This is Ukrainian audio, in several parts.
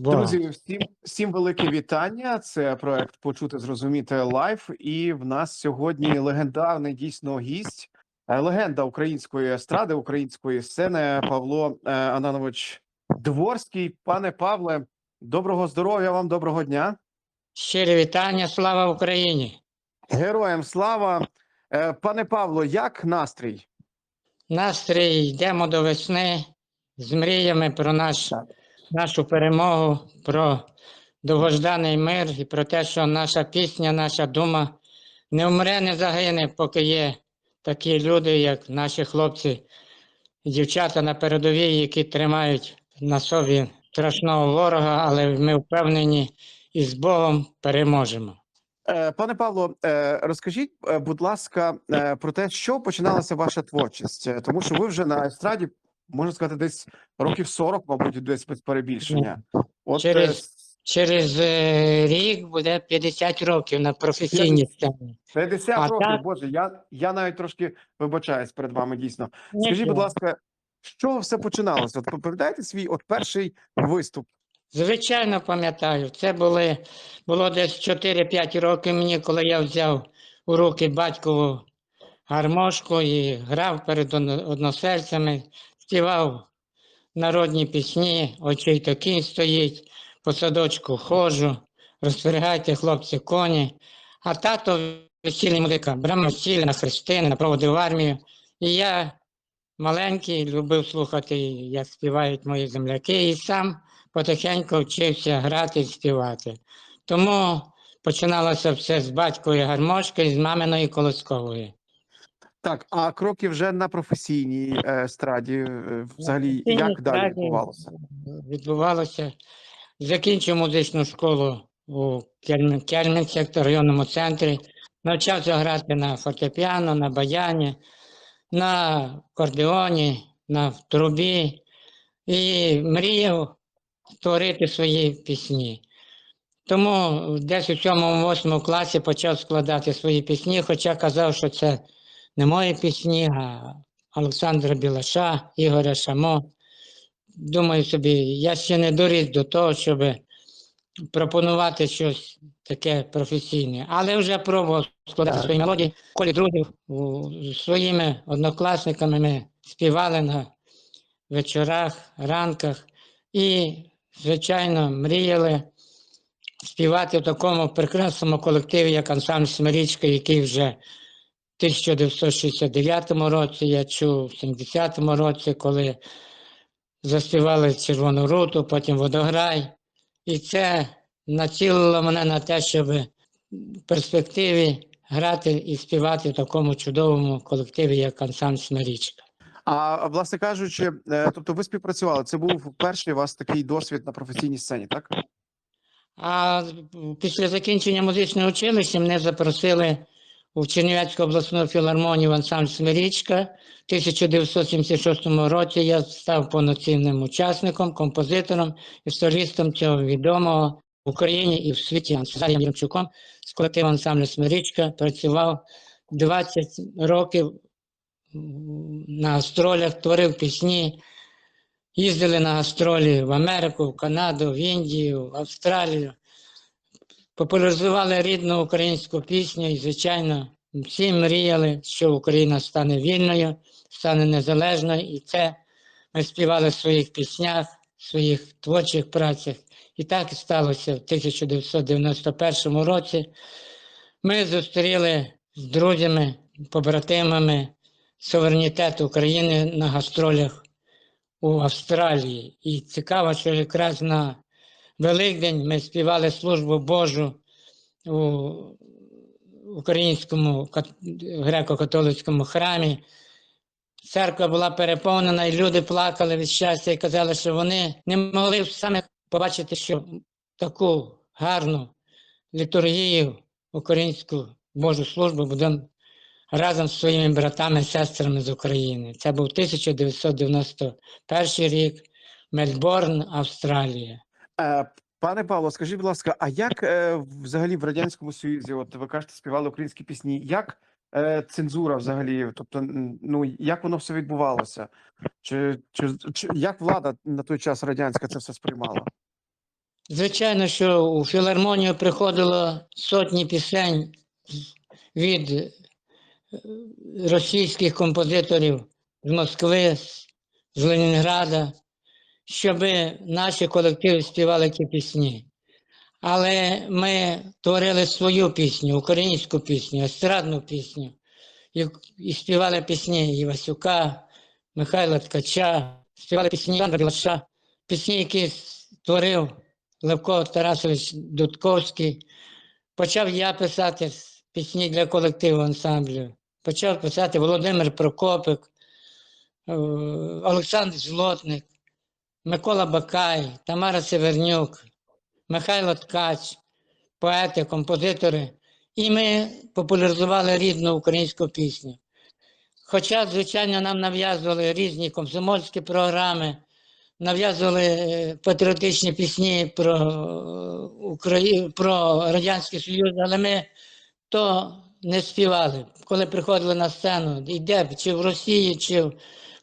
Друзі, всім, всім велике вітання. Це проект Почути зрозуміти лайф. І в нас сьогодні легендарний дійсно гість, е, легенда української естради, української сцени Павло е, Ананович Дворський. Пане Павле, доброго здоров'я вам, доброго дня. Щирі вітання, слава Україні! Героям слава. Е, Пане Павло, як настрій? Настрій йдемо до весни з мріями про наш, Так. Нашу перемогу, про довгожданий мир і про те, що наша пісня, наша дума не вмре, не загине, поки є такі люди, як наші хлопці дівчата на передовій, які тримають на собі страшного ворога, але ми впевнені і з Богом переможемо. Е, Пане Павло, е, розкажіть, е, будь ласка, про те, що починалася ваша творчість, тому що ви вже на естраді, можна сказати, десь років 40, мабуть, десь без перебільшення. От е, Через- Через е, рік буде 50 років на професійній сцені. 50 А років, так- Боже, я, я навіть трошки вибачаюсь перед вами дійсно. Скажіть, будь ласка, з чого все починалося? От пам'ятаєте свій от перший виступ? Звичайно, пам'ятаю. Це були, було десь 4-5 років мені, коли я взяв у руки батькову гармошку і грав перед одно- односельцями, співав народні пісні, очей то кінь стоїть, по садочку ходжу, розпрягайте, хлопці, коні. А тато весільний музика, брав весілля на хрестини, на проводи в армію. І я маленький, любив слухати, як співають мої земляки, і сам потихеньку вчився грати і співати. Тому починалося все з батькової гармошки з маминої колоскової. Так, а кроки вже на професійній естраді, е, взагалі, професійній як далі відбувалося? Відбувалося. Закінчив музичну школу у Кельм- Кельменцях, районному центрі. Навчався грати на фортепіано, на баяні, на акордеоні, на трубі і мріяв створити свої пісні. Тому десь у 7-8 класі почав складати свої пісні, хоча казав, що це не мої пісні, а Олександра Білаша, Ігоря Шамо. Думаю собі, я ще не доріс до того, щоб пропонувати щось таке професійне, але вже пробував складати свої мелодії. Колі друзів з своїми однокласниками ми співали на вечорах, ранках і, звичайно, мріяли співати в такому прекрасному колективі, як ансамбль Смирічка, який вже 1969 році я чув, в 70-му році, коли заспівали Червону руту, потім водограй. І це націлило мене на те, щоб в перспективі грати і співати в такому чудовому колективі, як ансамбль Смирічка. А власне кажучи, е, тобто ви співпрацювали, це був перший у вас такий досвід на професійній сцені, так? А після закінчення музичного училища мене запросили у Чернівецьку обласну філармонію в ансамбль Смирічка. В 1976 році я став повноцінним учасником, композитором і солістом цього відомого в Україні і в світі ансамблем Єремчуком з колективом ансамблю Смирічка. Працював 20 років на гастролях, творив пісні. Їздили на гастролі в Америку, в Канаду, в Індію, в Австралію. Популяризували рідну українську пісню і, звичайно, всі мріяли, що Україна стане вільною, стане незалежною. І це ми співали в своїх піснях, в своїх творчих працях. І так і сталося в 1991 році. Ми зустріли з друзями, побратимами суверенітет України на гастролях у Австралії. І цікаво, що якраз на Великдень ми співали службу Божу у українському греко-католицькому храмі. Церква була переповнена, і люди плакали від щастя і казали, що вони не могли саме побачити, що таку гарну літургію, українську Божу службу будемо разом з своїми братами і сестрами з України. Це був 1991 рік, Мельбурн, Австралія. Е, Пане Павло, скажіть, будь ласка, а як е, взагалі в Радянському Союзі, от ви кажете, співали українські пісні, як е, цензура взагалі, тобто, ну як воно все відбувалося? Чи, чи, чи як влада на той час радянська це все сприймала? Звичайно, що у філармонію приходило сотні пісень від російських композиторів з Москви, з Ленінграда, щоб наші колективи співали ті пісні. Але ми творили свою пісню, українську пісню, естрадну пісню. І, і співали пісні Івасюка, Михайла Ткача, співали пісні Івана Білаша, пісні, які створив Левко Тарасович Дудковський. Почав я писати пісні для колективу ансамблю. Почав писати Володимир Прокопик, е, Олександр Злотник, Микола Бакай, Тамара Севернюк, Михайло Ткач, поети, композитори. І ми популяризували рідну українську пісню. Хоча, звичайно, нам нав'язували різні комсомольські програми, нав'язували е, патріотичні пісні про, Украї... про Радянський Союз, але ми то не співали. Коли приходили на сцену, йде чи в Росії, чи в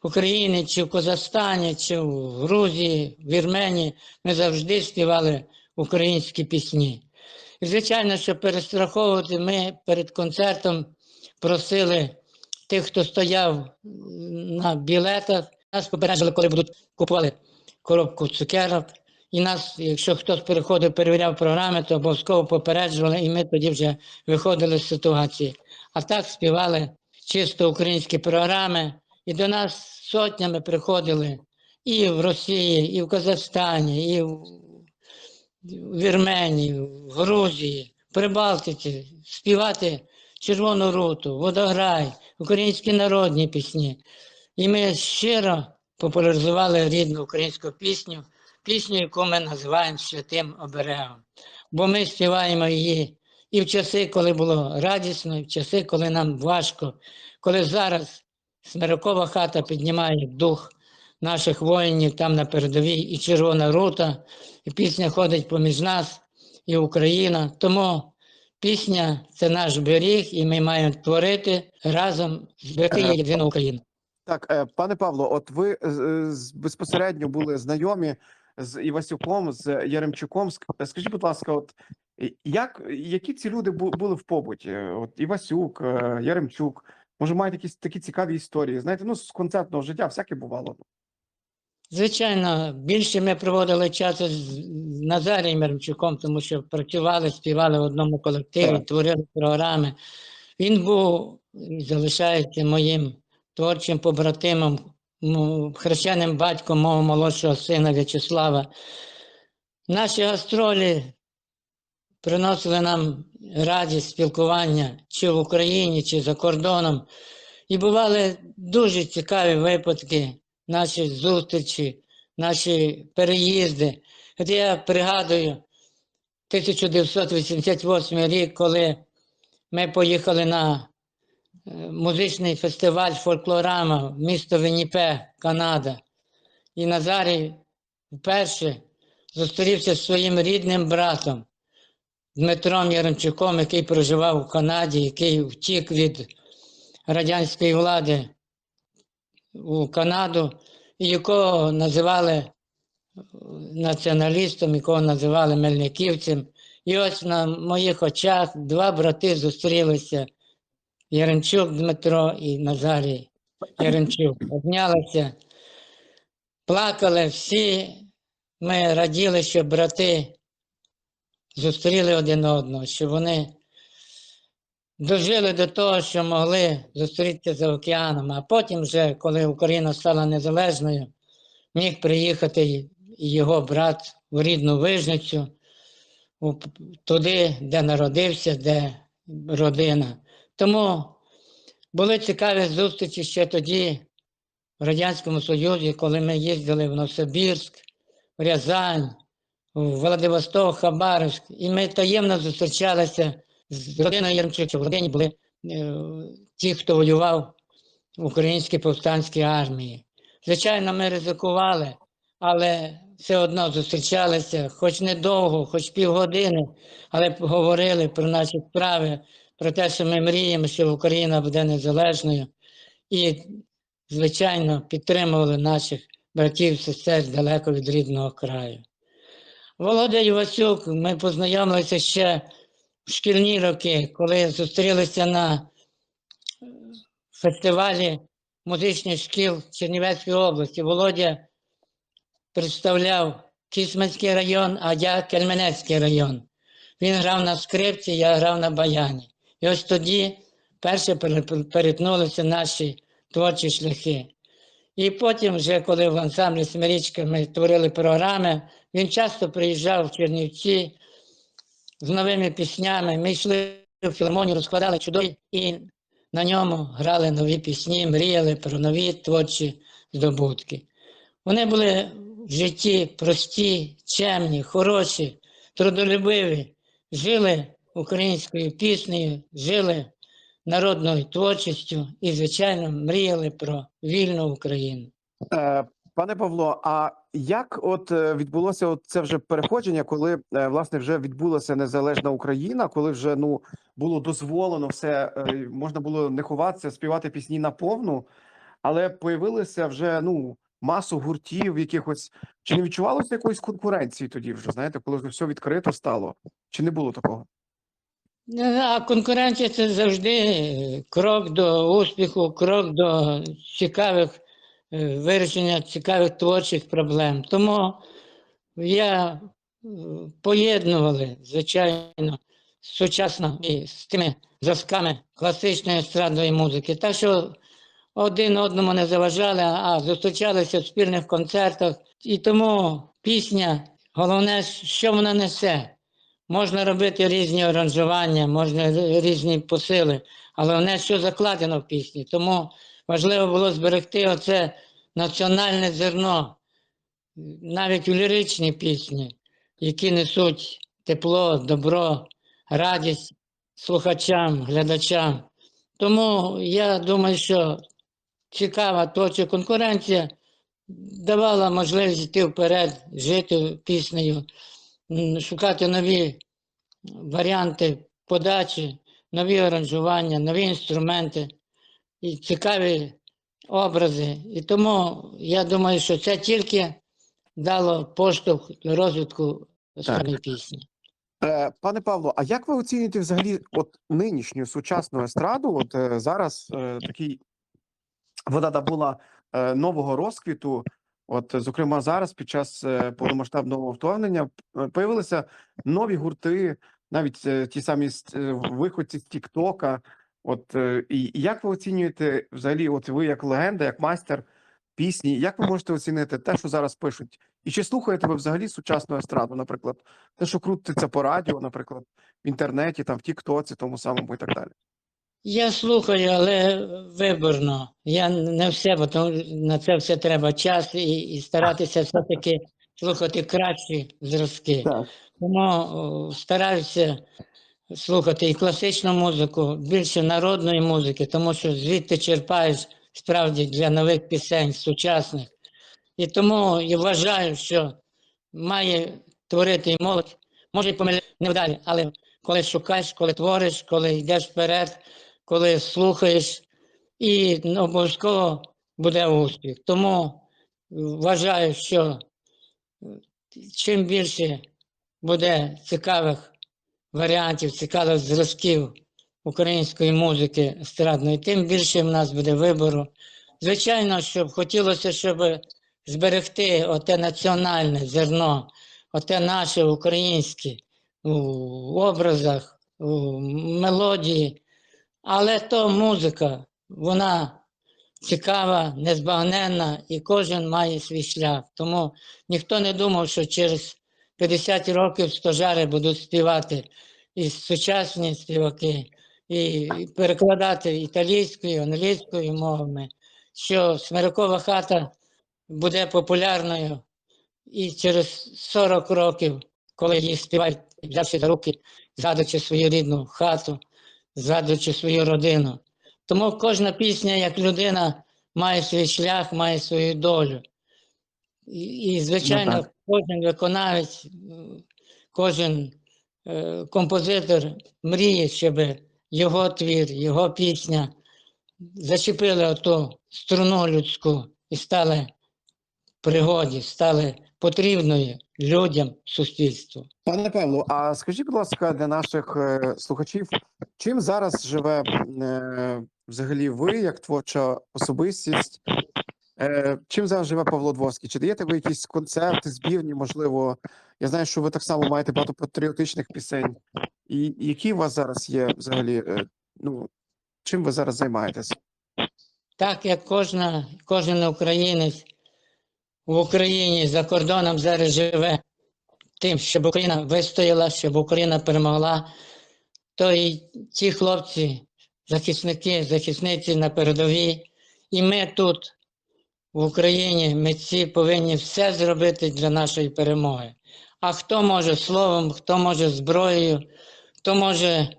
Україні, чи в Казахстані, чи в Грузії, в Вірменії, ми завжди співали українські пісні. І, звичайно, щоб перестраховувати, ми перед концертом просили тих, хто стояв на білетах, нас попереджали, коли будуть купували коробку цукерок. І нас, якщо хтось переходив, перевіряв програми, то обов'язково попереджували, і ми тоді вже виходили з ситуації. А так співали чисто українські програми, і до нас сотнями приходили і в Росії, і в Казахстані, і в Вірменії, в Грузії, в Прибалтиці співати Червону руту, Водограй, українські народні пісні. І ми щиро популяризували рідну українську пісню, пісню, яку ми називаємо святим оберегом. Бо ми співаємо її і в часи, коли було радісно, і в часи, коли нам важко, коли зараз Смирокова хата піднімає дух наших воїнів там на передовій, і Червона рута, і пісня ходить поміж нас, і Україна. Тому пісня це наш беріг, і ми маємо творити разом зберегти єдину Україну. Так, е, пане Павло, от ви е, безпосередньо були знайомі з Івасюком, з Яремчуком. Скажіть, будь ласка, от як які ці люди були в побуті? Е, От Івасюк, е, Яремчук, може, мають якісь такі цікаві історії? Знаєте, ну з концертного життя всяке бувало. Звичайно, більше ми проводили часу з Назарієм Мермчуком, тому що працювали, співали в одному колективі, Так. творили програми. Він був і залишається моїм творчим побратимом, хрещеним батьком мого молодшого сина В'ячеслава. Наші гастролі приносили нам радість спілкування чи в Україні, чи за кордоном. І бували дуже цікаві випадки, наші зустрічі, наші переїзди. От я пригадую 1988 рік, коли ми поїхали на е, музичний фестиваль фольклорама в місто Вінніпе, Канада. І Назарій вперше зустрівся зі своїм рідним братом Дмитром Яремчуком, який проживав у Канаді, який втік від радянської влади у Канаду, і якого називали націоналістом, якого називали мельниківцем. І ось на моїх очах два брати зустрілися: Яремчук Дмитро і Назарій Яремчук. Обнялися, плакали всі. Ми раділи, що брати зустріли один одного, що вони дожили до того, що могли зустрітися за океаном. А потім, вже, коли Україна стала незалежною, міг приїхати його брат в рідну Вижницю, туди, де народився, де родина. Тому були цікаві зустрічі ще тоді, в Радянському Союзі, коли ми їздили в Новосибірськ, в Рязань, Владивосток, Хабаровськ, і ми таємно зустрічалися з родиною Яремчука. В родині були е, ті, хто воював в українській повстанській армії. Звичайно, ми ризикували, але все одно зустрічалися, хоч недовго, хоч півгодини, але говорили про наші справи, про те, що ми мріємо, що Україна буде незалежною. І, звичайно, підтримували наших братів, сестер далеко від рідного краю. Володя Івасюк, ми познайомилися ще в шкільні роки, коли зустрілися на е, фестивалі музичних шкіл Чернівецької області. Володя представляв Кісменський район, а я Кельменецький район. Він грав на скрипці, я грав на баяні. І ось тоді перше перетнулися наші творчі шляхи. І потім, вже коли в ансамблі Семирічка ми творили програми, він часто приїжджав в Чернівці з новими піснями. Ми йшли в філармонію, розкладали чудові і на ньому грали нові пісні, мріяли про нові творчі здобутки. Вони були в житті прості, чемні, хороші, трудолюбиві, жили українською піснею, жили народною творчістю і, звичайно, мріяли про вільну Україну. Е, Пане Павло, а як от е, відбулося от це вже переходження, коли е, власне вже відбулася незалежна Україна, коли вже ну було дозволено все, можна було не ховатися, співати пісні наповну, але появилися вже ну масу гуртів, якихось чи не відчувалося якоїсь конкуренції тоді вже знаєте, коли вже все відкрито стало? Чи не було такого? Ну, А конкуренція це завжди крок до успіху, крок до цікавих е, вирішення цікавих творчих проблем. Тому я е, поєднували, звичайно, сучасно і з тими зразками класичної естрадної музики. Так що один одному не заважали, а зустрічалися в спільних концертах. І тому пісня, головне, що вона несе. Можна робити різні аранжування, можна різні посили, але головне, що закладено в пісні. Тому важливо було зберегти оце національне зерно, навіть у ліричні пісні, які несуть тепло, добро, радість слухачам, глядачам. Тому я думаю, що цікава творча конкуренція давала можливість йти вперед, жити піснею, шукати нові варіанти подачі, нові аранжування, нові інструменти і цікаві образи. І тому я думаю, що це тільки дало поштовх до розвитку естрадної пісні. Е, Пане Павло, а як ви оцінюєте взагалі от нинішню сучасну естраду? От е, зараз е, такий вона набула нового розквіту. От, зокрема, зараз під час е, повномасштабного вторгнення е, появилися нові гурти, навіть е, ті самі виходці з Тіктока. От і як ви оцінюєте взагалі? От ви як легенда, як майстер пісні, як ви можете оцінити те, що зараз пишуть? І чи слухаєте ви взагалі сучасну естраду, наприклад, те, що крутиться по радіо, наприклад, в інтернеті, там в Тіктоці, тому самому і так далі? Я слухаю, але виборно. Я не все, бо тому на це все треба час і, і старатися все-таки слухати кращі зразки. Так. Тому стараюся слухати і класичну музику, більше народної музики, тому що звідти черпаєш справді для нових пісень, сучасних. І тому я вважаю, що має творити і молодь, може помилятися невдалі, але коли шукаєш, коли твориш, коли йдеш вперед, коли слухаєш, і обов'язково буде успіх. Тому вважаю, що е, чим більше буде цікавих варіантів, цікавих зразків української музики естрадної, тим більше в нас буде вибору. Звичайно, щоб хотілося, щоб зберегти оте національне зерно, оте наше українське у образах, у мелодії. Але то музика, вона цікава, незбагненна, і кожен має свій шлях. Тому ніхто не думав, що через 50 років стожари будуть співати і сучасні співаки, і перекладати італійською, англійською мовами, що Смирякова хата буде популярною і через 40 років, коли її співають, взявши за руки, згадуючи свою рідну хату, згадуючи свою родину. Тому кожна пісня, як людина, має свій шлях, має свою долю. І, і звичайно, так. кожен виконавець, кожен е, композитор мріє, щоб його твір, його пісня зачепили оту струну людську і стали пригоді, стали потрібною людям, суспільству. Пане Павло, а скажіть, будь ласка, для наших е, слухачів, чим зараз живе е, взагалі ви, як творча особистість? Е, чим зараз живе Павло Дворський? Чи даєте ви якісь концерти, збірні? Можливо, я знаю, що ви так само маєте багато патріотичних пісень. І які у вас зараз є взагалі? Е, ну чим ви зараз займаєтесь? Так як кожна, кожен українець в Україні за кордоном зараз живе тим, щоб Україна вистояла, щоб Україна перемогла, то і ті хлопці, захисники, захисниці на передовій, і ми тут, в Україні, митці повинні все зробити для нашої перемоги. А хто може словом, хто може зброєю, хто може е,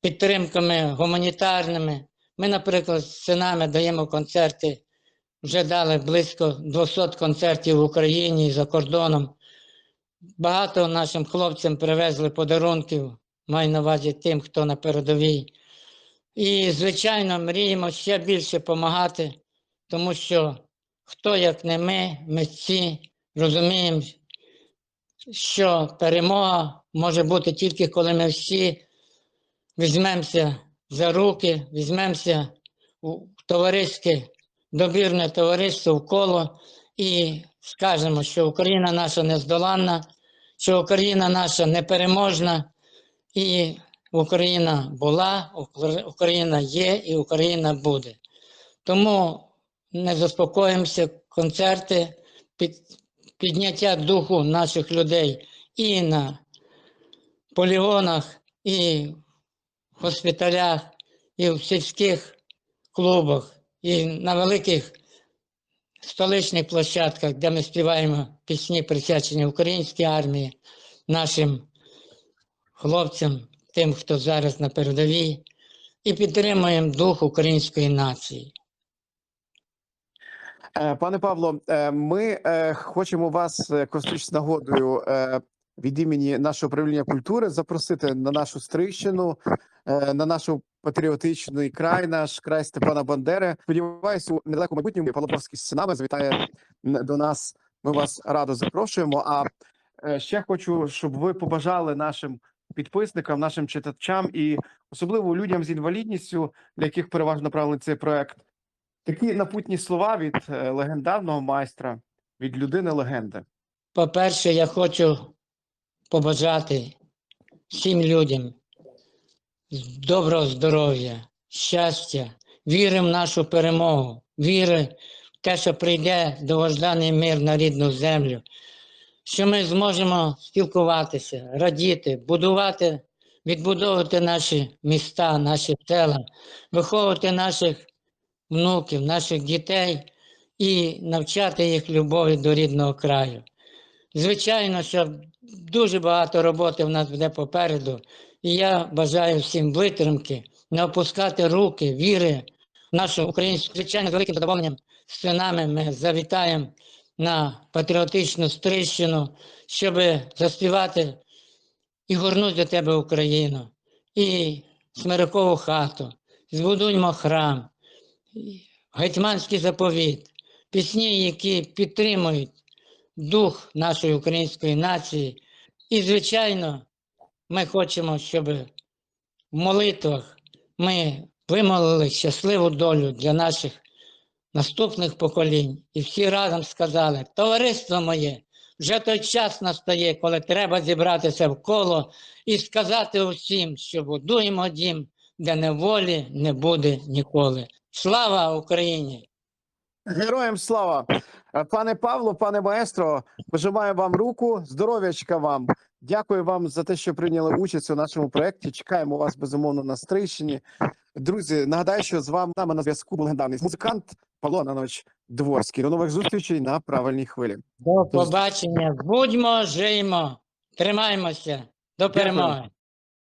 підтримками гуманітарними. Ми, наприклад, з синами даємо концерти. Вже дали близько 200 концертів в Україні і за кордоном. Багато нашим хлопцям привезли подарунків, маю на увазі тим, хто на передовій. І, звичайно, мріємо ще більше допомагати, тому що хто, як не ми, митці, розуміємо, що перемога може бути тільки коли ми всі візьмемося за руки, візьмемося у товариське добірне товариство в коло і скажемо, що Україна наша нездоланна, що Україна наша непереможна, і Україна була, Україна є і Україна буде. Тому не заспокоїмося, концерти, під, підняття духу наших людей і на полігонах, і в госпіталях, і в сільських клубах, і на великих столичних площадках, де ми співаємо пісні, присвячені українській армії, нашим хлопцям, тим, хто зараз на передовій, і підтримуємо дух української нації. Е, Пане Павло, е, ми е, хочемо вас, користуючись нагодою, від імені нашого управління культури запросити на нашу стрищину, на нашу патріотичний край, наш край Степана Бандери. Сподіваюся, у недалекому майбутньому з синами завітає до нас. Ми вас радо запрошуємо. А е, ще хочу, щоб ви побажали нашим підписникам, нашим читачам і особливо людям з інвалідністю, для яких переважно направлений цей проект. Такі напутні слова від е, легендарного майстра, від людини легенди. По-перше, я хочу побажати всім людям доброго здоров'я, щастя, віри в нашу перемогу, віри в те, що прийде довожданий мир на рідну землю, що ми зможемо спілкуватися, радіти, будувати, відбудовувати наші міста, наші села, виховувати наших внуків, наших дітей і навчати їх любові до рідного краю. Звичайно, що дуже багато роботи в нас буде попереду, і я бажаю всім витримки, не опускати руки, віри в нашу українську. Звичайно, великим задоволенням синами ми завітаємо на патріотичну стрищину, щоб заспівати і горнуть до тебе Україну, і Смирикову хату, збудуємо храм, гетьманський заповіт, пісні, які підтримують дух нашої української нації. І, звичайно, ми хочемо, щоб в молитвах ми вимолили щасливу долю для наших наступних поколінь. І всі разом сказали: товариство моє, вже той час настає, коли треба зібратися в коло і сказати усім, що будуємо дім, де неволі не буде ніколи. Слава Україні! Героям слава! Е, Пане Павло, пане маестро, пожимаю вам руку. Здоров'ячка вам. Дякую вам за те, що прийняли участь у нашому проєкті. Чекаємо вас безумовно на стрищині. Друзі, нагадаю, що з вами на зв'язку легендарний музикант Павло Ананович Дворський. До нових зустрічей на правильній хвилі. До побачення. Будьмо, жиймо, тримаємося До перемоги.